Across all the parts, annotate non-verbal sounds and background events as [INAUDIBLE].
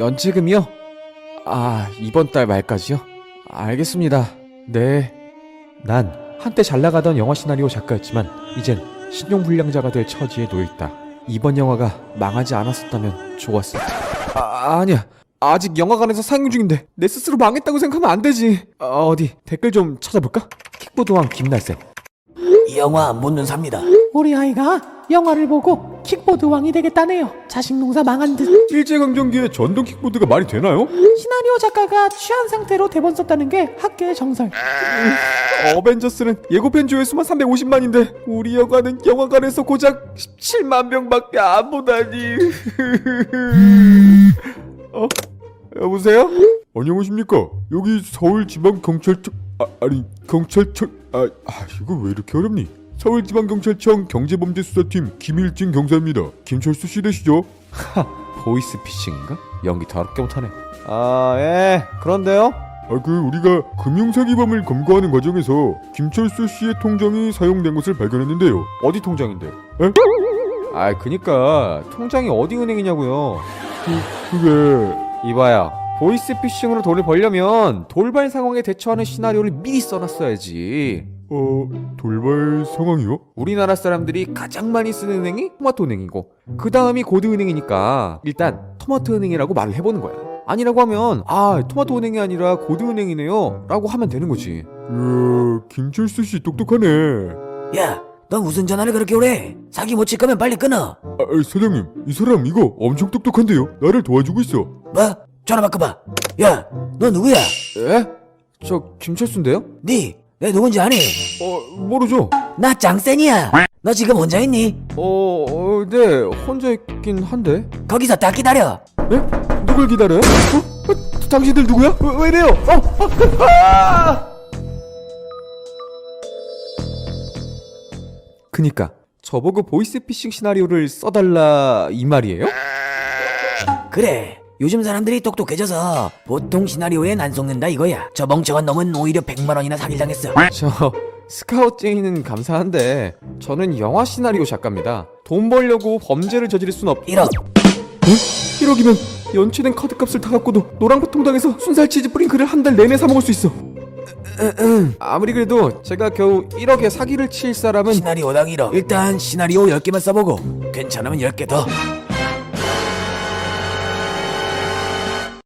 연체금이요? 아, 이번 달 말까지요? 알겠습니다. 네. 난 한때 잘 나가던 영화 시나리오 작가였지만 이젠 신용불량자가 될 처지에 놓여있다. 이번 영화가 망하지 않았었다면 좋았을 텐데. 아, 아니야. 아직 영화관에서 상영 중인데 내 스스로 망했다고 생각하면 안 되지. 어, 어디 댓글 좀 찾아볼까? 킥보드왕 김날생. 이 영화 못눈 삽니다. 우리 아이가 영화를 보고 킥보드 왕이 되겠다네요. 자식 농사 망한 듯. 일제강점기에 전동 킥보드가 말이 되나요? 시나리오 작가가 취한 상태로 대본 썼다는 게 학계의 정설. 어벤져스는 예고편 조회수만 350만인데 우리 영화는 영화관에서 고작 17만 명밖에 안 보다니. [LAUGHS] 어? 여보세요? 안녕하십니까 여기 서울지방경찰청 아, 아니 경찰청 아, 아 이거 왜 이렇게 어렵니 서울지방경찰청 경제범죄수사팀 김일진 경사입니다 김철수 씨 되시죠? 보이스피싱인가? 연기 더럽게 못하네. 아, 예. 그런데요? 아 그 우리가 금융사기범을 검거하는 과정에서 김철수 씨의 통장이 사용된 것을 발견했는데요 어디 통장인데요? 에? 아, 그니까 통장이 어디 은행이냐고요. 그게 이봐야. 보이스피싱으로 돈을 벌려면 돌발 상황에 대처하는 시나리오를 미리 써놨어야지. 어 돌발 상황이요? 우리나라 사람들이 가장 많이 쓰는 은행이 토마토 은행이고 그 다음이 고드 은행이니까 일단 토마토 은행이라고 말을 해보는 거야. 아니라고 하면 아 토마토 은행이 아니라 고드 은행이네요 라고 하면 되는 거지. 이야 김철수 씨 똑똑하네 야, 넌 무슨 전화를 그렇게 오래? 사기 못 칠 거면 빨리 끊어. 아, 사장님, 이 사람 이거 엄청 똑똑한데요? 나를 도와주고 있어. 뭐? 전화 바꿔봐. 야, 너 누구야? 에? 저 김철수인데요? 니, 내 누군지 아니? 어 모르죠. 나 짱센이야. 너 지금 혼자 있니? 어, 어, 네 혼자 있긴 한데. 거기서 딱 기다려. 에? 누굴 기다려요? 어? 어? 당신들 누구야? 왜, 왜 이래요? 어, 아, 아! 그니까 저보고 보이스피싱 시나리오를 써달라 이 말이에요? 그래. 요즘 사람들이 똑똑해져서 보통 시나리오엔 안 속는다 이거야. 저 멍청한 놈은 오히려 100만 원이나 사기당했어. 저 스카우트 제이는 감사한데 저는 영화 시나리오 작가입니다. 돈 벌려고 범죄를 저지를 순 없. 1억. 1억이면 연체된 카드값을 다 갖고도 노랑바 통장에서 순살 치즈 뿌링크를 한달 내내 사 먹을 수 있어. 아무리 그래도 제가 겨우 1억에 사기를 칠 사람은 시나리오당 1억. 일단 시나리오 10개만 써보고 괜찮으면 10개 더.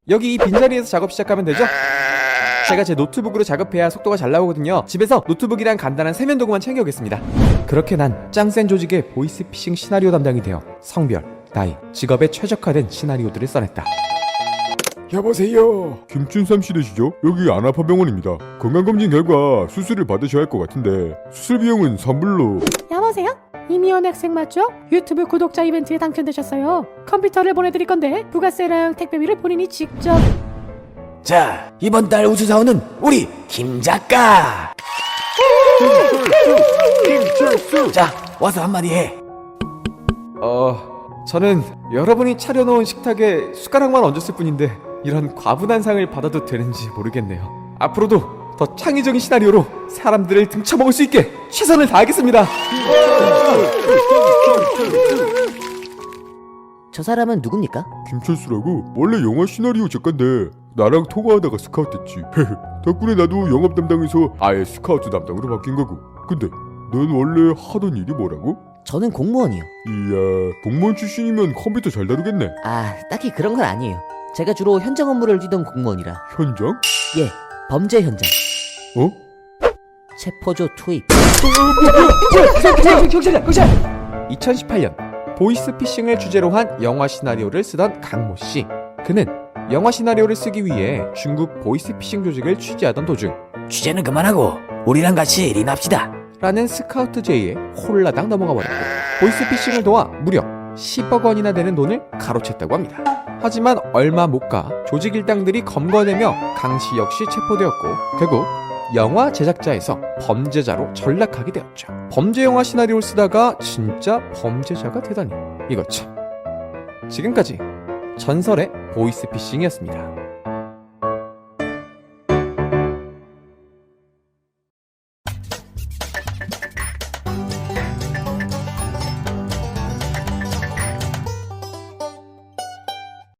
여기 이 빈자리에서 작업 시작하면 되죠? 제가 제 노트북으로 작업해야 속도가 잘 나오거든요. 집에서 노트북이랑 간단한 세면 도구만 챙겨오겠습니다. 그렇게 난 짱센 조직의 보이스피싱 시나리오 담당이 되어 성별, 나이, 직업에 최적화된 시나리오들을 써냈다. 여보세요. 김춘삼 씨 되시죠? 여기 안아파병원입니다. 건강검진 결과 수술을 받으셔야 할 것 같은데 수술 비용은 선불로 여보세요? 이미연 학생 맞죠? 유튜브 구독자 이벤트에 당첨되셨어요. 컴퓨터를 보내드릴 건데 부가세랑 택배비를 본인이 직접. 자, 이번 달 우수사원은 우리 김 작가. 자, 와서 한마디 해. 어, 저는 여러분이 차려놓은 식탁에 숟가락만 얹었을 뿐인데 이런 과분한 상을 받아도 되는지 모르겠네요. 앞으로도 더 창의적인 시나리오로 사람들을 등쳐먹을 수 있게 최선을 다하겠습니다. 저 사람은 누굽니까? 김철수라고 원래 영화 시나리오 작가인데 나랑 통화하다가 스카우트했지. [LAUGHS] 덕분에 나도 영업 담당에서 아예 스카우트 담당으로 바뀐 거고. 근데 넌 원래 하던 일이 뭐라고? 저는 공무원이요. 이야 공무원 출신이면 컴퓨터 잘 다루겠네. 아, 딱히 그런 건 아니에요. 제가 주로 현장 업무를 뛰던 공무원이라. 현장? 예, 범죄 현장. 어? 체포조 투입. 2018년 보이스피싱을 주제로 한 영화 시나리오를 쓰던 강모 씨. 그는 영화 시나리오를 쓰기 위해 중국 보이스피싱 조직을 취재하던 도중 취재는 그만하고 우리랑 같이 일이납시다. 라는 스카우트 제이에 홀라당 넘어가 버렸고 보이스피싱을 도와 무려 10억 원이나 되는 돈을 가로챘다고 합니다. 하지만 얼마 못 가 조직 일당들이 검거되며 강 씨 역시 체포되었고 결국 영화 제작자에서 범죄자로 전락하게 되었죠. 범죄 영화 시나리오를 쓰다가 진짜 범죄자가 되다니 이거 참. 지금까지 전설의 보이스피싱이었습니다.